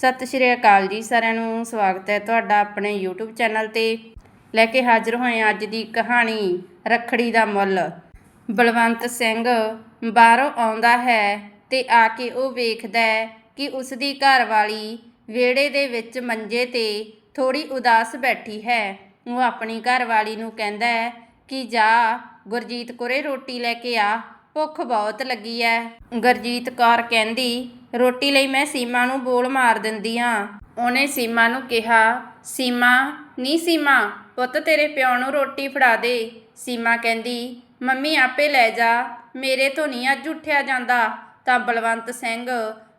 ਸਤਿ ਸ਼੍ਰੀ ਅਕਾਲ ਜੀ, ਸਾਰਿਆਂ ਨੂੰ ਸਵਾਗਤ ਹੈ ਤੁਹਾਡਾ ਆਪਣੇ YouTube ਚੈਨਲ ਤੇ। ਲੈ ਕੇ ਹਾਜ਼ਰ ਹੋਏ ਹਾਂ ਅੱਜ ਦੀ ਕਹਾਣੀ, ਰੱਖੜੀ ਦਾ ਮੁੱਲ। ਬਲਵੰਤ ਸਿੰਘ ਬਾਹਰੋਂ ਆਉਂਦਾ ਹੈ ਤੇ ਆ ਕੇ ਉਹ ਵੇਖਦਾ ਹੈ ਕਿ ਉਸ ਦੀ ਘਰਵਾਲੀ ਵਿਹੜੇ ਦੇ ਵਿੱਚ ਮੰਜੇ ਤੇ ਥੋੜੀ ਉਦਾਸ ਬੈਠੀ ਹੈ। ਉਹ ਆਪਣੀ ਘਰਵਾਲੀ ਨੂੰ ਕਹਿੰਦਾ ਹੈ ਕਿ ਜਾ, ਗੁਰਜੀਤ ਕੋਰੇ ਰੋਟੀ ਲੈ ਕੇ ਆ। ਭੁੱਖ ਬਹੁਤ ਲੱਗੀ ਐ। ਗੁਰਜੀਤ ਕੌਰ ਕਹਿੰਦੀ, ਰੋਟੀ ਲਈ ਮੈਂ ਸੀਮਾ ਨੂੰ ਬੋਲ ਮਾਰ ਦਿੰਦੀ ਆ। ਉਹਨੇ ਸੀਮਾ ਨੂੰ ਕਿਹਾ, ਸੀਮਾ, ਨੀ ਸੀਮਾ, ਪੁੱਤ ਤੇਰੇ ਪਿਓ ਨੂੰ ਰੋਟੀ ਫੜਾ ਦੇ। ਸੀਮਾ ਕਹਿੰਦੀ, ਮੰਮੀ ਆਪੇ ਲੈ ਜਾ, ਮੇਰੇ ਤੋਂ ਨਹੀਂ ਅੱਜ ਉੱਠਿਆ ਜਾਂਦਾ। ਤਾਂ ਬਲਵੰਤ ਸਿੰਘ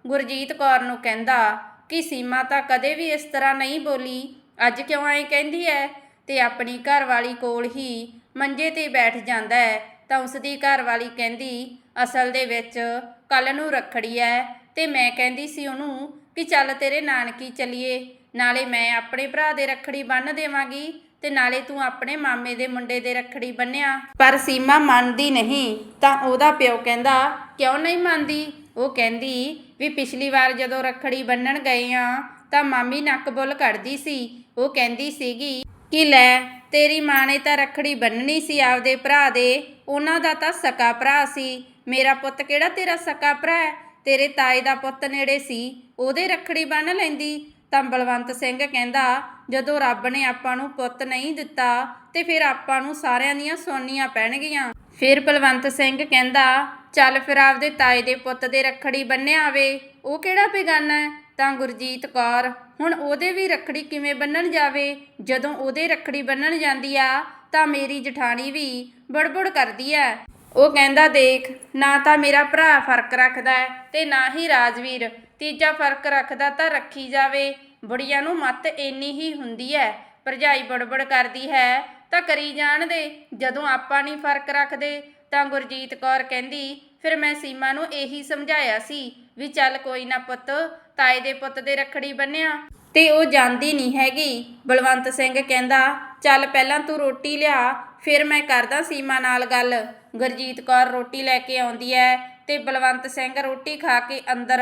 ਗੁਰਜੀਤ ਕੌਰ ਨੂੰ ਕਹਿੰਦਾ, ਕਿ ਸੀਮਾ ਤਾਂ ਕਦੇ ਵੀ ਇਸ ਤਰ੍ਹਾਂ ਨਹੀਂ ਬੋਲੀ। ਅੱਜ ਕਿਉਂ ਐਂ ਕਹਿੰਦੀ ਐ? ਤੇ ਆਪਣੀ ਘਰਵਾਲੀ ਕੋਲ ਹੀ ਮੰਜੇ ਤੇ ਬੈਠ ਜਾਂਦਾ ਹੈ ਤਾਂ ਉਸ ਦੀ ਘਰਵਾਲੀ ਕਹਿੰਦੀ, ਅਸਲ ਦੇ ਵਿੱਚ ਕੱਲ ਨੂੰ ਰੱਖੜੀ ਐ ਤੇ ਮੈਂ ਕਹਿੰਦੀ ਸੀ ਉਹਨੂੰ ਕਿ ਚੱਲ ਤੇਰੇ ਨਾਨਕੀ ਚਲੀਏ, ਨਾਲੇ ਮੈਂ ਆਪਣੇ ਭਰਾ ਦੇ ਰੱਖੜੀ ਬੰਨ੍ਹ ਦੇਵਾਂਗੀ ਤੇ ਨਾਲੇ ਤੂੰ ਆਪਣੇ ਮਾਮੇ ਦੇ ਮੁੰਡੇ ਦੇ ਰੱਖੜੀ ਬੰਨਿਆ। ਪਰ ਸੀਮਾ ਮੰਨਦੀ ਨਹੀਂ, ਤਾਂ ਉਹਦਾ ਪਿਓ ਕਹਿੰਦਾ, ਕਿਉਂ ਨਹੀਂ ਮੰਨਦੀ? ਉਹ ਕਹਿੰਦੀ, ਵੀ ਪਿਛਲੀ ਵਾਰ ਜਦੋਂ ਰੱਖੜੀ ਬੰਨਣ ਗਏ ਆ, ਤਾਂ ਮਾਮੀ ਨੱਕ ਬੁੱਲ ਕੱਢਦੀ ਸੀ। ਉਹ ਕਹਿੰਦੀ ਸੀਗੀ ਕਿ ਲੈ ਤੇਰੀ ਮਾਂ ਨੇ ਤਾਂ ਰੱਖੜੀ ਬੰਨਣੀ ਸੀ ਆਪਦੇ ਭਰਾ ਦੇ, ਉਹਨਾਂ ਦਾ ਤਾਂ ਸਕਾ ਭਰਾ ਸੀ। ਮੇਰਾ ਪੁੱਤ ਕਿਹੜਾ ਤੇਰਾ ਸਕਾ ਭਰਾ ਹੈ? ਤੇਰੇ ਤਾਏ ਦਾ ਪੁੱਤ ਨੇੜੇ ਸੀ, ਉਹਦੇ ਰੱਖੜੀ ਬੰਨ ਲੈਂਦੀ। ਤਾਂ ਬਲਵੰਤ ਸਿੰਘ ਕਹਿੰਦਾ, ਜਦੋਂ ਰੱਬ ਨੇ ਆਪਾਂ ਨੂੰ ਪੁੱਤ ਨਹੀਂ ਦਿੱਤਾ, ਤੇ ਫਿਰ ਆਪਾਂ ਨੂੰ ਸਾਰਿਆਂ ਦੀਆਂ ਸੋਨੀਆਂ ਪੈਣਗੀਆਂ। ਫਿਰ ਬਲਵੰਤ ਸਿੰਘ ਕਹਿੰਦਾ, ਚੱਲ ਫਿਰ ਆਪਦੇ ਤਾਏ ਦੇ ਪੁੱਤ ਦੇ ਰੱਖੜੀ ਬੰਨਿਆ ਆਵੇ ਉਹ ਕਿਹੜਾ ਬੇਗਾਨਾ ਹੈ? ਤਾਂ ਗੁਰਜੀਤ ਕੌਰ, ਹੁਣ ਉਹਦੇ ਵੀ ਰੱਖੜੀ ਕਿਵੇਂ ਬੰਨਣ ਜਾਵੇ? ਜਦੋਂ ਉਹਦੇ ਰੱਖੜੀ ਬੰਨਣ ਜਾਂਦੀ ਆ, ਤਾਂ ਮੇਰੀ ਜਠਾਣੀ ਵੀ ਬੜਬੜ ਕਰਦੀ ਐ। ਉਹ ਕਹਿੰਦਾ, ਦੇਖ, ਨਾ ਤਾਂ ਮੇਰਾ ਭਰਾ ਫ਼ਰਕ ਰੱਖਦਾ ਹੈ ਤੇ ਨਾ ਹੀ ਰਾਜਵੀਰ। ਤੀਜਾ ਫ਼ਰਕ ਰੱਖਦਾ ਤਾਂ ਰੱਖੀ ਜਾਵੇ। ਬੁੜੀਆਂ ਨੂੰ ਮੱਤ ਇੰਨੀ ਹੀ ਹੁੰਦੀ ਹੈ ਭਰਜਾਈ ਬੜਬੜ ਕਰਦੀ ਹੈ। ਤਾਂ ਕਰੀ ਜਾਣ ਦੇ, ਜਦੋਂ ਆਪਾਂ ਨਹੀਂ ਫ਼ਰਕ ਰੱਖਦੇ। ਤਾਂ ਗੁਰਜੀਤ ਕੌਰ ਕਹਿੰਦੀ, ਫਿਰ ਮੈਂ ਸੀਮਾ ਨੂੰ ਇਹੀ ਸਮਝਾਇਆ ਸੀ ਵੀ ਚੱਲ ਕੋਈ ਨਾ ਪੁੱਤ ਤਾਏ ਦੇ ਪੁੱਤ ਦੇ ਰੱਖੜੀ ਬੰਨਿਆ ਤੇ ਉਹ ਜਾਂਦੀ ਨਹੀਂ ਹੈਗੀ। ਬਲਵੰਤ ਸਿੰਘ ਕਹਿੰਦਾ, ਚੱਲ ਪਹਿਲਾਂ ਤੂੰ ਰੋਟੀ ਲਿਆ, ਫਿਰ ਮੈਂ ਕਰਦਾ ਸੀਮਾ ਨਾਲ ਗੱਲ। ਗੁਰਜੀਤ ਕੌਰ ਰੋਟੀ ਲੈ ਕੇ ਆਉਂਦੀ ਹੈ ਤੇ ਬਲਵੰਤ ਸਿੰਘ ਰੋਟੀ ਖਾ ਕੇ ਅੰਦਰ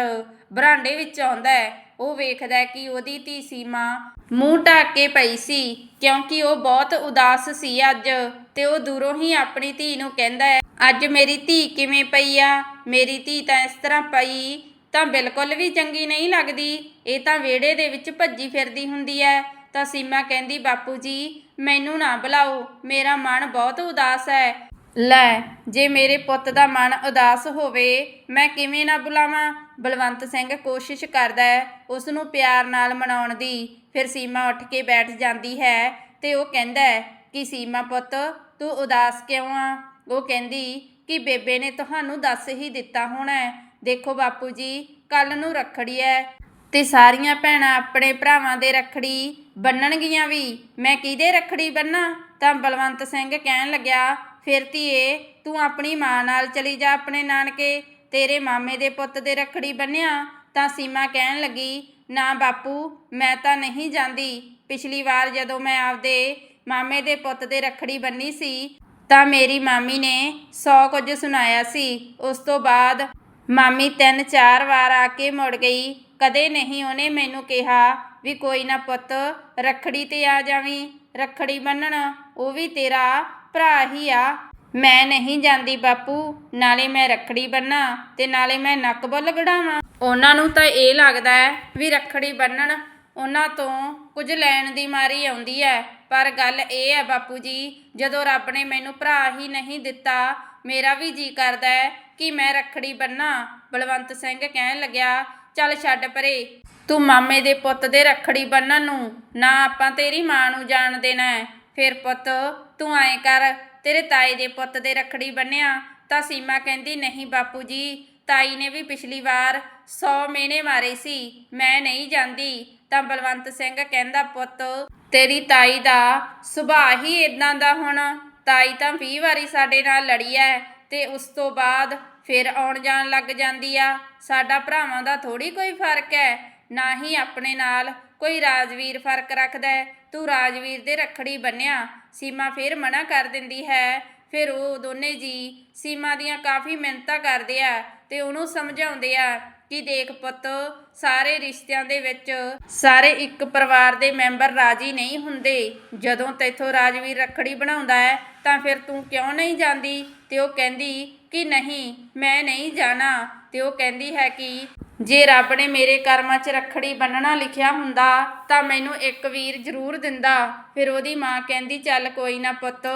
ਬਰਾਂਡੇ ਵਿੱਚ ਆਉਂਦਾ ਹੈ ਉਹ ਵੇਖਦਾ ਕਿ ਉਹਦੀ ਧੀ ਸੀਮਾ ਮੂੰਹ ਢੱਕ ਕੇ ਪਈ ਸੀ, ਕਿਉਂਕਿ ਉਹ ਬਹੁਤ ਉਦਾਸ ਸੀ ਅੱਜ ਤੇ ਉਹ ਦੂਰੋਂ ਹੀ ਆਪਣੀ ਧੀ ਨੂੰ ਕਹਿੰਦਾ ਹੈ ਅੱਜ ਮੇਰੀ ਧੀ ਕਿਵੇਂ ਪਈ ਆ? ਮੇਰੀ ਧੀ ਤਾਂ ਇਸ ਤਰ੍ਹਾਂ ਪਈ ਤਾਂ ਬਿਲਕੁਲ ਵੀ ਚੰਗੀ ਨਹੀਂ ਲੱਗਦੀ। ਇਹ ਤਾਂ ਵਿਹੜੇ ਦੇ ਵਿੱਚ ਭੱਜੀ ਫਿਰਦੀ ਹੁੰਦੀ ਹੈ ਤਾਂ ਸੀਮਾ ਕਹਿੰਦੀ, ਬਾਪੂ ਜੀ, ਮੈਨੂੰ ਨਾ ਬੁਲਾਓ। ਮੇਰਾ ਮਨ ਬਹੁਤ ਉਦਾਸ ਹੈ ਲੈ, ਜੇ ਮੇਰੇ ਪੁੱਤ ਦਾ ਮਨ ਉਦਾਸ ਹੋਵੇ, ਮੈਂ ਕਿਵੇਂ ਨਾ ਬੁਲਾਵਾਂ? ਬਲਵੰਤ ਸਿੰਘ ਕੋਸ਼ਿਸ਼ ਕਰਦਾ ਹੈ ਉਸ ਨੂੰ ਪਿਆਰ ਨਾਲ ਮਨਾਉਣ ਦੀ। ਫਿਰ ਸੀਮਾ ਉੱਠ ਕੇ ਬੈਠ ਜਾਂਦੀ ਹੈ ਤੇ ਉਹ ਕਹਿੰਦਾ ਹੈ ਕਿ, ਸੀਮਾ ਪੁੱਤ, ਤੂੰ ਉਦਾਸ ਕਿਉਂ ਆ? ਉਹ ਕਹਿੰਦੀ ਕਿ ਬੇਬੇ ਨੇ ਤੁਹਾਨੂੰ ਦੱਸ ਹੀ ਦਿੱਤਾ ਹੋਣਾ ਦੇਖੋ ਬਾਪੂ ਜੀ ਕੱਲ ਨੂੰ ਰੱਖੜੀ ਹੈ ਤੇ ਸਾਰੀਆਂ ਭੈਣਾਂ ਆਪਣੇ ਭਰਾਵਾਂ ਦੇ ਰੱਖੜੀ ਬੰਨਣਗੀਆਂ ਵੀ। ਮੈਂ ਕਿਹਦੇ ਰੱਖੜੀ ਬੰਨਾਂ? ਤਾਂ ਬਲਵੰਤ ਸਿੰਘ ਕਹਿਣ ਲੱਗਿਆ, ਫਿਰ ਧੀਏ, ਤੂੰ ਆਪਣੀ ਮਾਂ ਨਾਲ ਚਲੀ ਜਾ ਆਪਣੇ ਨਾਨਕੇ। ਤੇਰੇ ਮਾਮੇ ਦੇ ਪੁੱਤ ਦੇ ਰੱਖੜੀ ਬੰਨਿਆ ਤਾਂ ਸੀਮਾ ਕਹਿਣ ਲੱਗੀ, ਨਾ ਬਾਪੂ, ਮੈਂ ਤਾਂ ਨਹੀਂ ਜਾਂਦੀ। ਪਿਛਲੀ ਵਾਰ ਜਦੋਂ ਮੈਂ ਆਪਦੇ ਮਾਮੇ ਦੇ ਪੁੱਤ ਦੇ ਰੱਖੜੀ ਬੰਨੀ ਸੀ, ਤਾਂ ਮੇਰੀ ਮਾਮੀ ਨੇ ਸੌ ਕੁਝ ਸੁਣਾਇਆ ਸੀ। ਉਸ ਤੋਂ ਬਾਅਦ ਮਾਮੀ ਤਿੰਨ ਚਾਰ ਵਾਰ ਆ ਕੇ ਮੁੜ ਗਈ। ਕਦੇ ਨਹੀਂ ਉਹਨੇ ਮੈਨੂੰ ਕਿਹਾ ਵੀ ਕੋਈ ਨਾ ਪੁੱਤ, ਰੱਖੜੀ ਤੇ ਆ ਜਾਵੀਂ। ਰੱਖੜੀ ਬੰਨਣ, ਉਹ ਵੀ ਤੇਰਾ ਭਰਾ ਹੀ ਆ। ਮੈਂ ਨਹੀਂ ਜਾਂਦੀ ਬਾਪੂ, ਨਾਲੇ ਮੈਂ ਰੱਖੜੀ ਬੰਨਾ ਤੇ ਨਾਲੇ ਮੈਂ ਨੱਕ ਬੁੱਲ ਗੜਾਵਾਂ। ਉਹਨਾਂ ਨੂੰ ਤਾਂ ਇਹ ਲੱਗਦਾ ਹੈ ਵੀ ਰੱਖੜੀ ਬੰਨਣ ਉਹਨਾਂ ਤੋਂ ਕੁਝ ਲੈਣ ਦੀ ਮਾਰੀ ਆਉਂਦੀ ਹੈ। ਪਰ ਗੱਲ ਇਹ ਹੈ ਬਾਪੂ ਜੀ, ਜਦੋਂ ਰੱਬ ਨੇ ਮੈਨੂੰ ਭਰਾ ਹੀ ਨਹੀਂ ਦਿੱਤਾ, ਮੇਰਾ ਵੀ ਜੀ ਕਰਦਾ ਹੈ ਕਿ ਮੈਂ ਰੱਖੜੀ ਬੰਨਾ। ਬਲਵੰਤ ਸਿੰਘ ਕਹਿਣ ਲੱਗਿਆ, ਚੱਲ ਛੱਡ ਪਰੇ, ਤੂੰ ਮਾਮੇ ਦੇ ਪੁੱਤ ਦੇ ਰੱਖੜੀ ਬੰਨਣ ਨੂੰ। ਨਾ ਆਪਾਂ ਤੇਰੀ ਮਾਂ ਨੂੰ ਜਾਣ ਦੇਣਾ ਫਿਰ ਪੁੱਤ, ਤੂੰ ਐਂ ਕਰ, ਤੇਰੇ ਤਾਏ ਦੇ ਪੁੱਤ ਦੇ ਰੱਖੜੀ ਬੰਨਿਆ ਤਾਂ ਸੀਮਾ ਕਹਿੰਦੀ, ਨਹੀਂ ਬਾਪੂ ਜੀ, ਤਾਈ ਨੇ ਵੀ ਪਿਛਲੀ ਵਾਰ 100 ਮਹੀਨੇ ਮਾਰੇ ਸੀ, ਮੈਂ ਨਹੀਂ ਜਾਂਦੀ। ਤਾਂ ਬਲਵੰਤ ਸਿੰਘ ਕਹਿੰਦਾ, ਪੁੱਤ, ਤੇਰੀ ਤਾਈ ਦਾ ਸੁਭਾਅ ਹੀ ਇਦਾਂ ਦਾ ਹੁਣ। ਤਾਈ ਤਾਂ 20 ਵਾਰੀ ਸਾਡੇ ਨਾਲ ਲੜੀ ਐ। ਤੇ ਉਸ ਤੋਂ ਬਾਅਦ ਫਿਰ ਆਉਣ ਜਾਣ ਲੱਗ ਜਾਂਦੀ ਆ। ਸਾਡਾ ਭਰਾਵਾਂ ਦਾ ਥੋੜੀ ਕੋਈ ਫ਼ਰਕ ਹੈ ਨਾ ਹੀ ਆਪਣੇ ਨਾਲ ਕੋਈ ਰਾਜਵੀਰ ਫ਼ਰਕ ਰੱਖਦਾ ਹੈ ਤੂੰ ਰਾਜਵੀਰ ਦੇ ਰੱਖੜੀ ਬੰਨਿਆ, ਸੀਮਾ ਫਿਰ ਮਨਾ ਕਰ ਦਿੰਦੀ ਹੈ। ਫਿਰ ਉਹ ਦੋਨੇ ਜੀ ਸੀਮਾ ਦੀਆਂ ਕਾਫੀ ਮਿਹਨਤਾਂ ਕਰਦੇ ਆ ਤੇ ਉਹਨੂੰ ਸਮਝਾਉਂਦੇ ਆ ਕਿ ਦੇਖ ਪੁੱਤ, ਸਾਰੇ ਰਿਸ਼ਤਿਆਂ ਦੇ ਵਿੱਚ ਸਾਰੇ ਇੱਕ ਪਰਿਵਾਰ ਦੇ ਮੈਂਬਰ ਰਾਜੀ ਨਹੀਂ ਹੁੰਦੇ। ਜਦੋਂ ਤੈਥੋਂ ਰਾਜਵੀਰ ਰੱਖੜੀ ਬਣਾਉਂਦਾ ਹੈ, ਤਾਂ ਫਿਰ ਤੂੰ ਕਿਉਂ ਨਹੀਂ ਜਾਂਦੀ? ਤੇ ਉਹ ਕਹਿੰਦੀ ਕਿ ਨਹੀਂ, ਮੈਂ ਨਹੀਂ ਜਾਣਾ। ਤੇ ਉਹ ਕਹਿੰਦੀ ਹੈ ਕਿ ਜੇ ਰੱਬ ਨੇ ਮੇਰੇ ਕਰਮਾਂ 'ਚ ਰੱਖੜੀ ਬੰਨਣਾ ਲਿਖਿਆ ਹੁੰਦਾ, ਤਾਂ ਮੈਨੂੰ ਇੱਕ ਵੀਰ ਜ਼ਰੂਰ ਦਿੰਦਾ। ਫਿਰ ਉਹਦੀ ਮਾਂ ਕਹਿੰਦੀ, ਚੱਲ ਕੋਈ ਨਾ ਪੁੱਤ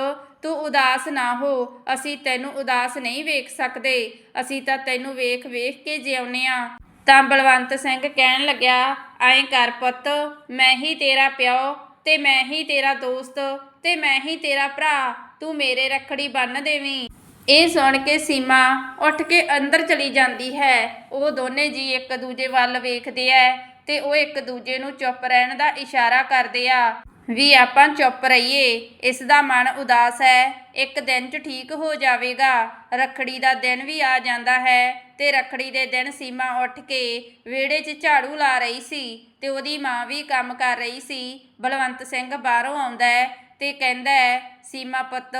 ਤੂੰ ਉਦਾਸ ਨਾ ਹੋ, ਅਸੀਂ ਤੈਨੂੰ ਉਦਾਸ ਨਹੀਂ ਵੇਖ ਸਕਦੇ, ਅਸੀਂ ਤਾਂ ਤੈਨੂੰ ਵੇਖ ਵੇਖ ਕੇ ਜਿਉਨੇ ਆ। ਤਾਂ ਬਲਵੰਤ ਸਿੰਘ ਕਹਿਣ ਲੱਗਿਆ, ਐਂ ਕਰ ਪੁੱਤ, ਮੈਂ ਹੀ ਤੇਰਾ ਪਿਓ ਤੇ ਮੈਂ ਹੀ ਤੇਰਾ ਦੋਸਤ ਤੇ ਮੈਂ ਹੀ ਤੇਰਾ ਭਰਾ, ਤੂੰ ਮੇਰੇ ਰੱਖੜੀ ਬੰਨ ਦੇਵੀਂ। ਇਹ ਸੁਣ ਕੇ ਸੀਮਾ ਉੱਠ ਕੇ ਅੰਦਰ ਚਲੀ ਜਾਂਦੀ ਹੈ। ਉਹ ਦੋਨੇ ਜੀ ਇੱਕ ਦੂਜੇ ਵੱਲ ਵੇਖਦੇ ਐ ਤੇ ਉਹ ਇੱਕ ਦੂਜੇ ਨੂੰ ਚੁੱਪ ਰਹਿਣ ਦਾ ਇਸ਼ਾਰਾ ਕਰਦੇ ਆ। ਵੀ ਆਪਾਂ ਚੁੱਪ ਰਹੀਏ, ਇਸ ਦਾ ਮਨ ਉਦਾਸ ਹੈ। ਇੱਕ ਦਿਨ 'ਚ ਠੀਕ ਹੋ ਜਾਵੇਗਾ। ਰੱਖੜੀ ਦਾ ਦਿਨ ਵੀ ਆ ਜਾਂਦਾ ਹੈ ਤੇ ਰੱਖੜੀ ਦੇ ਦਿਨ ਸੀਮਾ ਉੱਠ ਕੇ ਵਿਹੜੇ 'ਚ ਝਾੜੂ ਲਾ ਰਹੀ ਸੀ ਤੇ ਉਹਦੀ ਮਾਂ ਵੀ ਕੰਮ ਕਰ ਰਹੀ ਸੀ। ਬਲਵੰਤ ਸਿੰਘ ਬਾਹਰੋਂ ਆਉਂਦਾ ਹੈ ਤੇ ਕਹਿੰਦਾ ਹੈ, ਸੀਮਾ ਪੁੱਤ,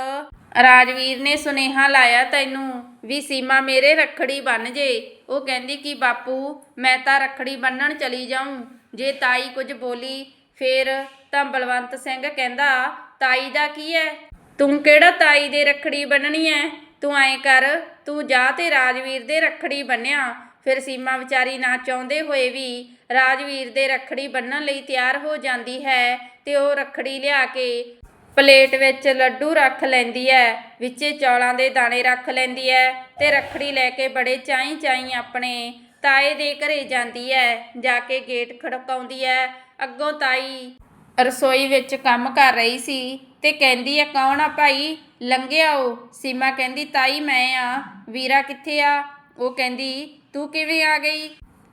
ਰਾਜਵੀਰ ਨੇ ਸੁਨੇਹਾ ਲਾਇਆ ਤੈਨੂੰ ਵੀ ਸੀਮਾ ਮੇਰੇ ਰੱਖੜੀ ਬੰਨ ਜੇ। ਉਹ ਕਹਿੰਦੀ ਕਿ ਬਾਪੂ, ਮੈਂ ਤਾਂ ਰੱਖੜੀ ਬੰਨਣ ਚਲੀ ਜਾਊਂ। ਜੇ ਤਾਈ ਕੁਝ ਬੋਲੀ ਫੇਰ ਤਾਂ ਬਲਵੰਤ ਸਿੰਘ ਕਹਿੰਦਾ, ਤਾਈ ਦਾ ਕੀ ਹੈ ਤੂੰ ਕਿਹੜਾ ਤਾਈ ਦੇ ਰੱਖੜੀ ਬੰਨਣੀ ਐ? ਤੂੰ ਐਂ ਕਰ, ਤੂੰ ਜਾ ਤੇ ਰਾਜਵੀਰ ਦੇ ਰੱਖੜੀ ਬੰਨਿਆ ਫਿਰ ਸੀਮਾ ਵਿਚਾਰੀ ਨਾ ਚਾਹੁੰਦੇ ਹੋਏ ਵੀ ਰਾਜਵੀਰ ਦੇ ਰੱਖੜੀ ਬੰਨਣ ਲਈ ਤਿਆਰ ਹੋ ਜਾਂਦੀ ਹੈ ਤੇ ਉਹ ਰੱਖੜੀ ਲਿਆ ਕੇ ਪਲੇਟ ਵਿੱਚ ਲੱਡੂ ਰੱਖ ਲੈਂਦੀ ਹੈ ਵਿੱਚੇ ਚੌਲਾਂ ਦੇ ਦਾਣੇ ਰੱਖ ਲੈਂਦੀ ਹੈ ਤੇ ਰੱਖੜੀ ਲੈ ਕੇ ਬੜੇ ਚਾਈ ਚਾਈ ਆਪਣੇ ਤਾਏ ਦੇ ਘਰੇ ਜਾਂਦੀ ਹੈ ਜਾ ਕੇ ਗੇਟ ਖੜਕਾਉਂਦੀ ਹੈ ਅੱਗੋਂ ਤਾਈ ਰਸੋਈ ਵਿੱਚ ਕੰਮ ਕਰ ਰਹੀ ਸੀ ਤੇ ਕਹਿੰਦੀ ਆ ਕੌਣ ਆ ਭਾਈ? ਲੰਘੇ ਆਓ। ਸੀਮਾ ਕਹਿੰਦੀ, ਤਾਈ ਮੈਂ ਆ। ਵੀਰਾ ਕਿੱਥੇ ਆ? ਉਹ ਕਹਿੰਦੀ, ਤੂੰ ਕਿਵੇਂ ਆ ਗਈ?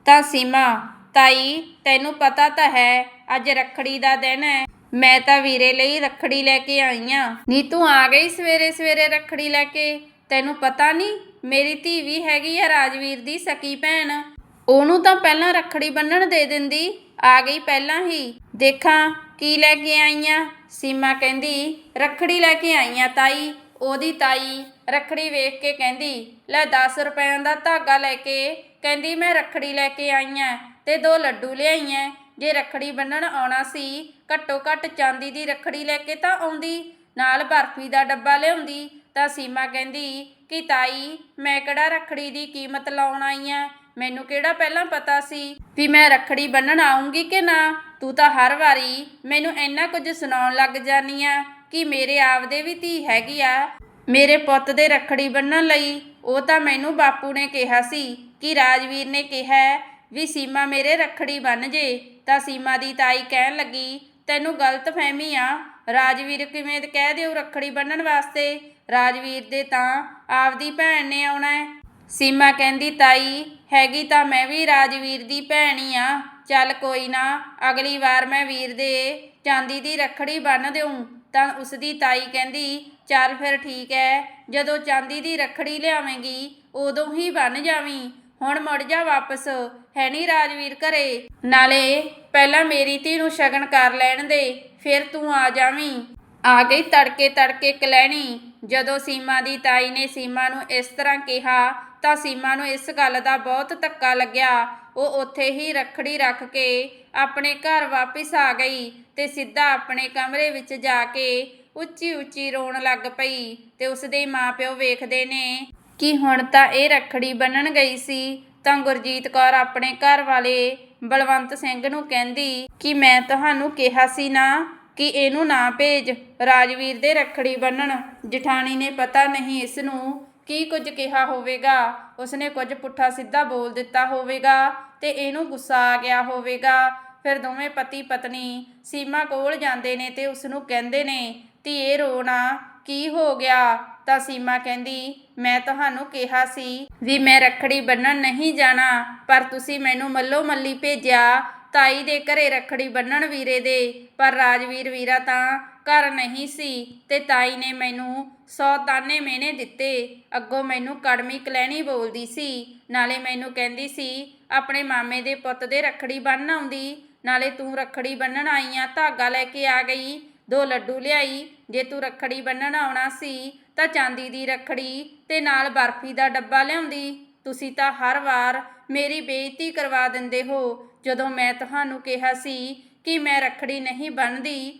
ਤਾਂ ਸੀਮਾ, ਤਾਈ, ਤੈਨੂੰ ਪਤਾ ਤਾਂ ਹੈ, ਅੱਜ ਰੱਖੜੀ ਦਾ ਦਿਨ ਹੈ ਮੈਂ ਤਾਂ ਵੀਰੇ ਲਈ ਰੱਖੜੀ ਲੈ ਕੇ ਆਈ ਆ। ਨੀ ਤੂੰ ਆ ਗਈ ਸਵੇਰੇ ਸਵੇਰੇ ਰੱਖੜੀ ਲੈ ਕੇ? ਤੈਨੂੰ ਪਤਾ ਨਹੀਂ ਮੇਰੀ ਧੀ ਵੀ ਹੈਗੀ ਆ ਰਾਜਵੀਰ ਦੀ ਸਕੀ ਭੈਣ। ਉਹਨੂੰ ਤਾਂ ਪਹਿਲਾਂ ਰੱਖੜੀ ਬੰਨਣ ਦੇ ਦਿੰਦੀ, ਆ ਗਈ ਪਹਿਲਾਂ ਹੀ। ਦੇਖਾਂ ਕੀ ਲੈ ਕੇ ਆਈਆਂ। ਸੀਮਾ ਕਹਿੰਦੀ, ਰੱਖੜੀ ਲੈ ਕੇ ਆਈਆਂ ਤਾਈ, ਉਹਦੀ ਤਾਈ। ਰੱਖੜੀ ਵੇਖ ਕੇ ਕਹਿੰਦੀ, ਲੈ 10 ਰੁਪਏ ਦਾ ਧਾਗਾ ਲੈ ਕੇ। ਕਹਿੰਦੀ, ਮੈਂ ਰੱਖੜੀ ਲੈ ਕੇ ਆਈਆਂ ਤੇ ਦੋ ਲੱਡੂ ਲਿਆਈਆਂ। ਜੇ ਰੱਖੜੀ ਬੰਨਣ ਆਉਣਾ ਸੀ, ਘੱਟੋ ਘੱਟ ਚਾਂਦੀ ਦੀ ਰੱਖੜੀ ਲੈ ਕੇ ਤਾਂ ਆਉਂਦੀ। ਨਾਲ ਬਰਫੀ ਦਾ ਡੱਬਾ ਲਿਆਉਂਦੀ। ਤਾਂ ਸੀਮਾ ਕਹਿੰਦੀ ਕਿ ਤਾਈ, ਮੈਂ ਕਿਹੜਾ ਰੱਖੜੀ ਦੀ ਕੀਮਤ ਲਾਉਣ ਆਈ ਆ? ਮੈਨੂੰ ਕਿਹੜਾ ਪਹਿਲਾਂ ਪਤਾ ਸੀ ਵੀ ਮੈਂ ਰੱਖੜੀ ਬੰਨਣ ਆਉਂਗੀ ਕਿ ਨਾ? ਤੂੰ ਤਾਂ ਹਰ ਵਾਰੀ ਮੈਨੂੰ ਇੰਨਾ ਕੁਝ ਸੁਣਾਉਣ ਲੱਗ ਜਾਨੀ ਆ ਕਿ ਮੇਰੇ ਆਪਦੇ ਵੀ ਧੀ ਹੈਗੀ ਆ। ਮੇਰੇ ਪੁੱਤ ਦੇ ਰੱਖੜੀ ਬੰਨਣ ਲਈ ਉਹ ਤਾਂ ਮੈਨੂੰ ਬਾਪੂ ਨੇ ਕਿਹਾ ਸੀ ਕਿ ਰਾਜਵੀਰ ਨੇ ਕਿਹਾ ਵੀ ਸੀਮਾ ਮੇਰੇ ਰੱਖੜੀ ਬੰਨ ਜੇ। ਤਾਂ ਸੀਮਾ ਦੀ ਤਾਈ ਕਹਿਣ ਲੱਗੀ, ਤੈਨੂੰ ਗਲਤ ਫਹਿਮੀ ਆ। ਰਾਜਵੀਰ ਕਿਵੇਂ ਕਹਿ ਦਿਓ ਰੱਖੜੀ ਬੰਨਣ ਵਾਸਤੇ? ਰਾਜਵੀਰ ਦੇ ਤਾਂ ਆਪਦੀ ਭੈਣ ਨੇ ਆਉਣਾ ਹੈ। ਸੀਮਾ ਕਹਿੰਦੀ, ਤਾਈ, ਹੈਗੀ ਤਾਂ ਮੈਂ ਵੀ ਰਾਜਵੀਰ ਦੀ ਭੈਣ ਹੀ ਆ। ਚੱਲ ਕੋਈ ਨਾ, ਅਗਲੀ ਵਾਰ ਮੈਂ ਵੀਰ ਦੇ ਚਾਂਦੀ ਦੀ ਰੱਖੜੀ ਬੰਨ ਦਿਉ ਤਾਂ ਉਸ ਦੀ ਤਾਈ ਕਹਿੰਦੀ, ਚੱਲ ਫਿਰ ਠੀਕ ਹੈ ਜਦੋਂ ਚਾਂਦੀ ਦੀ ਰੱਖੜੀ ਲਿਆਵੇਂਗੀ, ਉਦੋਂ ਹੀ ਬੰਨ ਜਾਵੀਂ। ਹੁਣ ਮੁੜ ਜਾ ਵਾਪਸ, ਹੈ ਨਹੀਂ ਰਾਜਵੀਰ ਘਰੇ। ਨਾਲੇ ਪਹਿਲਾਂ ਮੇਰੀ ਧੀ ਨੂੰ ਸ਼ਗਨ ਕਰ ਲੈਣ ਦੇ, ਫਿਰ ਤੂੰ ਆ ਜਾਵੀਂ। ਆ ਗਈ ਤੜਕੇ ਤੜਕੇ ਕਲੈਣੀ। ਜਦੋਂ ਸੀਮਾ ਦੀ ਤਾਈ ਨੇ ਸੀਮਾ ਨੂੰ ਇਸ ਤਰ੍ਹਾਂ ਕਿਹਾ, ਤਾਂ ਸੀਮਾ ਨੂੰ ਇਸ ਗੱਲ ਦਾ ਬਹੁਤ ਧੱਕਾ ਲੱਗਿਆ। ਉਹ ਉੱਥੇ ਹੀ ਰੱਖੜੀ ਰੱਖ ਕੇ ਆਪਣੇ ਘਰ ਵਾਪਿਸ ਆ ਗਈ ਤੇ ਸਿੱਧਾ ਆਪਣੇ ਕਮਰੇ ਵਿੱਚ ਜਾ ਕੇ ਉੱਚੀ ਉੱਚੀ ਰੋਣ ਲੱਗ ਪਈ ਤੇ ਉਸਦੇ ਮਾਪਿਓ ਵੇਖਦੇ ਨੇ ਕਿ ਹੁਣ ਤਾਂ ਇਹ ਰੱਖੜੀ ਬੰਨਣ ਗਈ ਸੀ, ਤਾਂ ਗੁਰਜੀਤ ਕੌਰ ਆਪਣੇ ਘਰ ਵਾਲੇ ਬਲਵੰਤ ਸਿੰਘ ਨੂੰ ਕਹਿੰਦੀ ਕਿ ਮੈਂ ਤੁਹਾਨੂੰ ਕਿਹਾ ਸੀ ਨਾ ਕਿ ਇਹਨੂੰ ਨਾ ਭੇਜ। ਰਾਜਵੀਰ ਦੇ ਰੱਖੜੀ ਬੰਨਣ। ਜਠਾਣੀ ਨੇ ਪਤਾ ਨਹੀਂ ਇਸ ਨੂੰ ਕੀ ਕੁਝ ਕਿਹਾ ਹੋਵੇਗਾ। ਉਸਨੇ ਕੁਝ ਪੁੱਠਾ ਸਿੱਧਾ ਬੋਲ ਦਿੱਤਾ ਹੋਵੇਗਾ ਤੇ ਇਹਨੂੰ ਗੁੱਸਾ ਆ ਗਿਆ ਹੋਵੇਗਾ। ਫਿਰ ਦੋਵੇਂ ਪਤੀ ਪਤਨੀ ਸੀਮਾ ਕੋਲ ਜਾਂਦੇ ਨੇ ਤੇ ਉਸ ਨੂੰ ਕਹਿੰਦੇ ਨੇ, ਧੀਏ, ਰੋਣਾ, ਕੀ ਹੋ ਗਿਆ? ਤਾਂ ਸੀਮਾ ਕਹਿੰਦੀ, ਮੈਂ ਤੁਹਾਨੂੰ ਕਿਹਾ ਸੀ ਵੀ ਮੈਂ ਰੱਖੜੀ ਬੰਨਣ ਨਹੀਂ ਜਾਣਾ, ਪਰ ਤੁਸੀਂ ਮੈਨੂੰ ਮੱਲੋ ਮੱਲੀ ਭੇਜਿਆ ਤਾਈ ਦੇ ਘਰੇ ਰੱਖੜੀ ਬੰਨਣ ਵੀਰੇ ਦੇ, ਪਰ ਰਾਜਵੀਰ ਵੀਰਾ ਤਾਂ ਘਰ ਨਹੀਂ ਸੀ ਤੇ ਤਾਈ ਨੇ ਮੈਨੂੰ ਸੌ ਤਾਨੇ ਮਿਹਣੇ ਦਿੱਤੇ। ਅੱਗੋਂ ਮੈਨੂੰ ਕੜਮੀ ਕਲੈਣੀ ਬੋਲਦੀ ਸੀ, ਨਾਲੇ ਮੈਨੂੰ ਕਹਿੰਦੀ ਸੀ, ਆਪਣੇ ਮਾਮੇ ਦੇ ਪੁੱਤ ਦੇ ਰੱਖੜੀ ਬੰਨ੍ਹ ਆਉਂਦੀ, ਨਾਲੇ ਤੂੰ ਰੱਖੜੀ ਬੰਨਣ ਆਈ ਆ, ਧਾਗਾ ਲੈ ਕੇ ਆ ਗਈ, ਦੋ ਲੱਡੂ ਲਿਆਈ, ਜੇ ਤੂੰ ਰੱਖੜੀ ਬੰਨਣ ਆਉਣਾ ਸੀ ਤਾਂ ਚਾਂਦੀ ਦੀ ਰੱਖੜੀ ਤੇ ਨਾਲ ਬਰਫੀ ਦਾ ਡੱਬਾ ਲਿਆਉਂਦੀ। ਤੁਸੀਂ ਤਾਂ ਹਰ ਵਾਰ ਮੇਰੀ ਬੇਇੱਜ਼ਤੀ ਕਰਵਾ ਦਿੰਦੇ ਹੋ ਜਦੋਂ ਮੈਂ ਤੁਹਾਨੂੰ ਕਿਹਾ ਸੀ ਕਿ ਮੈਂ ਰੱਖੜੀ ਨਹੀਂ ਬੰਨਦੀ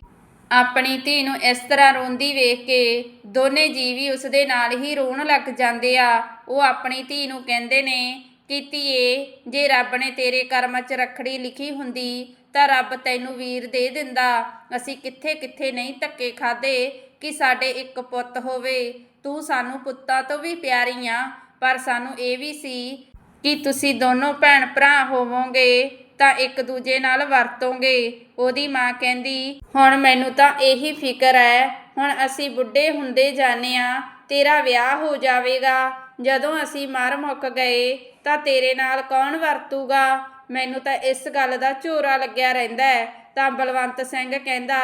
ਆਪਣੀ ਧੀ ਨੂੰ ਇਸ ਤਰ੍ਹਾਂ ਰੋਂਦੀ ਵੇਖ ਕੇ ਦੋਨੇ ਜੀਅ ਵੀ ਉਸ ਦੇ ਨਾਲ ਹੀ ਰੋਣ ਲੱਗ ਜਾਂਦੇ ਆ। ਉਹ ਆਪਣੀ ਧੀ ਨੂੰ ਕਹਿੰਦੇ ਨੇ ਕਿ ਧੀਏ, ਜੇ ਰੱਬ ਨੇ ਤੇਰੇ ਕਰਮਾਂ 'ਚ ਰੱਖੜੀ ਲਿਖੀ ਹੁੰਦੀ ਤਾਂ ਰੱਬ ਤੈਨੂੰ ਵੀਰ ਦੇ ਦਿੰਦਾ। ਅਸੀਂ ਕਿੱਥੇ ਕਿੱਥੇ ਨਹੀਂ ਧੱਕੇ ਖਾਦੇ ਕਿ ਸਾਡੇ ਇੱਕ ਪੁੱਤ ਹੋਵੇ। ਤੂੰ ਸਾਨੂੰ ਪੁੱਤਾਂ ਤੋਂ ਵੀ ਪਿਆਰੀ ਆ, ਪਰ ਸਾਨੂੰ ਇਹ ਵੀ ਸੀ ਕਿ ਤੁਸੀਂ ਦੋਨੋਂ ਭੈਣ ਭਰਾ ਹੋਵੋਗੇ। ਤਾਂ ਇੱਕ ਦੂਜੇ ਨਾਲ ਵਰਤੋਂਗੇ। ਉਹਦੀ ਮਾਂ ਕਹਿੰਦੀ, ਹੁਣ ਮੈਨੂੰ ਤਾਂ ਇਹੀ ਫਿਕਰ ਹੈ। ਹੁਣ ਅਸੀਂ ਬੁੱਢੇ ਹੁੰਦੇ ਜਾਣੇ ਆ ਤੇਰਾ ਵਿਆਹ ਹੋ ਜਾਵੇਗਾ। ਜਦੋਂ ਅਸੀਂ ਮਰ ਮੁੱਕ ਗਏ, ਤਾਂ ਤੇਰੇ ਨਾਲ ਕੌਣ ਵਰਤੂਗਾ? ਮੈਨੂੰ ਤਾਂ ਇਸ ਗੱਲ ਦਾ ਝੋਰਾ ਲੱਗਿਆ ਰਹਿੰਦਾ ਹੈ। ਤਾਂ ਬਲਵੰਤ ਸਿੰਘ ਕਹਿੰਦਾ,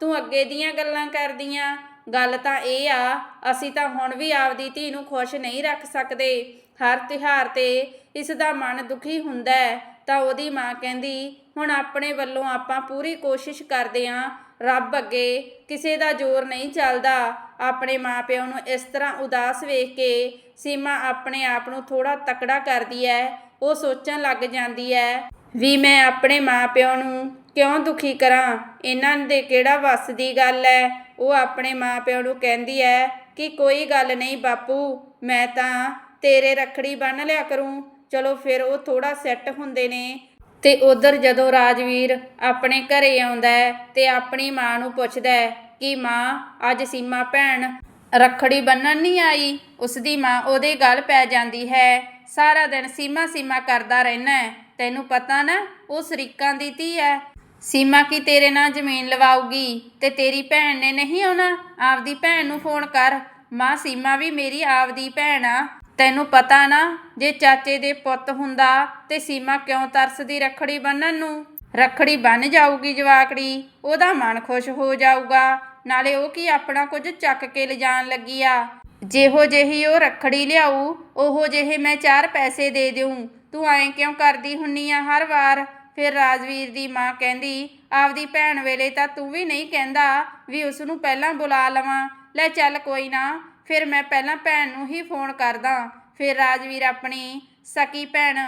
ਤੂੰ ਅੱਗੇ ਦੀਆਂ ਗੱਲਾਂ ਕਰਦੀਆਂ। ਗੱਲ ਤਾਂ ਇਹ ਆ, ਅਸੀਂ ਤਾਂ ਹੁਣ ਵੀ ਆਪਦੀ ਧੀ ਨੂੰ ਖੁਸ਼ ਨਹੀਂ ਰੱਖ ਸਕਦੇ। ਹਰ ਤਿਉਹਾਰ ਤੇ ਇਸ ਦਾ ਮਨ ਦੁਖੀ ਹੁੰਦਾ ਹੈ। ਤਾਂ ਉਹਦੀ ਮਾਂ ਕਹਿੰਦੀ, ਹੁਣ ਆਪਣੇ ਵੱਲੋਂ ਆਪਾਂ ਪੂਰੀ ਕੋਸ਼ਿਸ਼ ਕਰਦੇ ਆਂ, ਰੱਬ ਅੱਗੇ ਕਿਸੇ ਦਾ ਜ਼ੋਰ ਨਹੀਂ ਚੱਲਦਾ। ਆਪਣੇ ਮਾਪਿਆਂ ਨੂੰ ਇਸ ਤਰ੍ਹਾਂ ਉਦਾਸ ਵੇਖ ਕੇ ਸੀਮਾ ਆਪਣੇ ਆਪ ਨੂੰ ਥੋੜਾ ਤਕੜਾ ਕਰਦੀ ਹੈ ਉਹ ਸੋਚਣ ਲੱਗ ਜਾਂਦੀ ਹੈ ਵੀ ਮੈਂ ਆਪਣੇ ਮਾਪਿਆਂ ਨੂੰ ਕਿਉਂ ਦੁਖੀ ਕਰਾਂ? ਇਹਨਾਂ ਦੇ ਕਿਹੜਾ ਵੱਸ ਦੀ ਗੱਲ ਹੈ ਉਹ ਆਪਣੇ ਮਾਪਿਆਂ ਨੂੰ ਕਹਿੰਦੀ ਹੈ ਕਿ ਕੋਈ ਗੱਲ ਨਹੀਂ ਬਾਪੂ, ਮੈਂ ਤਾਂ ਤੇਰੇ ਰੱਖੜੀ ਬੰਨ ਲਿਆ ਕਰੂੰ। ਚਲੋ ਫਿਰ ਉਹ ਥੋੜਾ ਸੈੱਟ ਹੁੰਦੇ ਨੇ। ਤੇ ਉਧਰ ਜਦੋਂ ਰਾਜਵੀਰ ਆਪਣੇ ਘਰੇ ਆਉਂਦਾ ਹੈ ਤੇ ਆਪਣੀ ਮਾਂ ਨੂੰ ਪੁੱਛਦਾ ਕਿ ਮਾਂ, ਅੱਜ ਸੀਮਾ ਭੈਣ ਰੱਖੜੀ ਬੰਨਣ ਨਹੀਂ ਆਈ? ਉਸ ਦੀ ਮਾਂ ਉਹਦੇ ਗਲ ਪੈ ਜਾਂਦੀ ਹੈ। ਸਾਰਾ ਦਿਨ ਸੀਮਾ ਸੀਮਾ ਕਰਦਾ ਰਹਿਣਾ ਤੈਨੂੰ ਪਤਾ ਨਾ, ਉਹ ਸ਼ਰੀਕਾਂ ਦੀ ਧੀ ਹੈ। ਸੀਮਾ ਕੀ ਤੇਰੇ ਨਾਲ ਜ਼ਮੀਨ ਲਵਾਉਗੀ ਤੇ ਤੇਰੀ ਭੈਣ ਨੇ ਨਹੀਂ ਆਉਣਾ? ਆਪਦੀ ਭੈਣ ਨੂੰ ਫੋਨ ਕਰ। ਮਾਂ, ਸੀਮਾ ਵੀ ਮੇਰੀ ਆਪਦੀ ਭੈਣ ਆ। ਤੈਨੂੰ ਪਤਾ ਨਾ, ਜੇ ਚਾਚੇ ਦੇ ਪੁੱਤ ਹੁੰਦਾ ਤੇ ਸੀਮਾ ਕਿਉਂ ਤਰਸਦੀ ਰੱਖੜੀ ਬੰਨਣ ਨੂੰ? ਰੱਖੜੀ ਬੰਨ ਜਾਊਗੀ ਜਵਾਕੜੀ, ਉਹਦਾ ਮਨ ਖੁਸ਼ ਹੋ ਜਾਊਗਾ। ਨਾਲੇ ਉਹ ਕੀ ਆਪਣਾ ਕੁਝ ਚੱਕ ਕੇ ਲਿਜਾਣ ਲੱਗੀ ਆ? ਜਿਹੋ ਜਿਹੀ ਉਹ ਰੱਖੜੀ ਲਿਆਊ, ਉਹੋ ਜਿਹੇ ਮੈਂ ਚਾਰ ਪੈਸੇ ਦੇ ਦਿਉ ਤੂੰ ਐਂ ਕਿਉਂ ਕਰਦੀ ਹੁੰਨੀ ਆ ਹਰ ਵਾਰ? ਫਿਰ ਰਾਜਵੀਰ ਦੀ ਮਾਂ ਕਹਿੰਦੀ, ਆਪਦੀ ਭੈਣ ਵੇਲੇ ਤਾਂ ਤੂੰ ਵੀ ਨਹੀਂ ਕਹਿੰਦਾ ਵੀ ਉਸ ਨੂੰ ਪਹਿਲਾਂ ਬੁਲਾ ਲਵਾਂ। ਲੈ ਚੱਲ ਕੋਈ ਨਾ ਫਿਰ ਮੈਂ ਪਹਿਲਾਂ ਭੈਣ ਨੂੰ ਹੀ ਫੋਨ ਕਰਦਾ। ਫਿਰ ਰਾਜਵੀਰ ਆਪਣੀ ਸਕੀ ਭੈਣ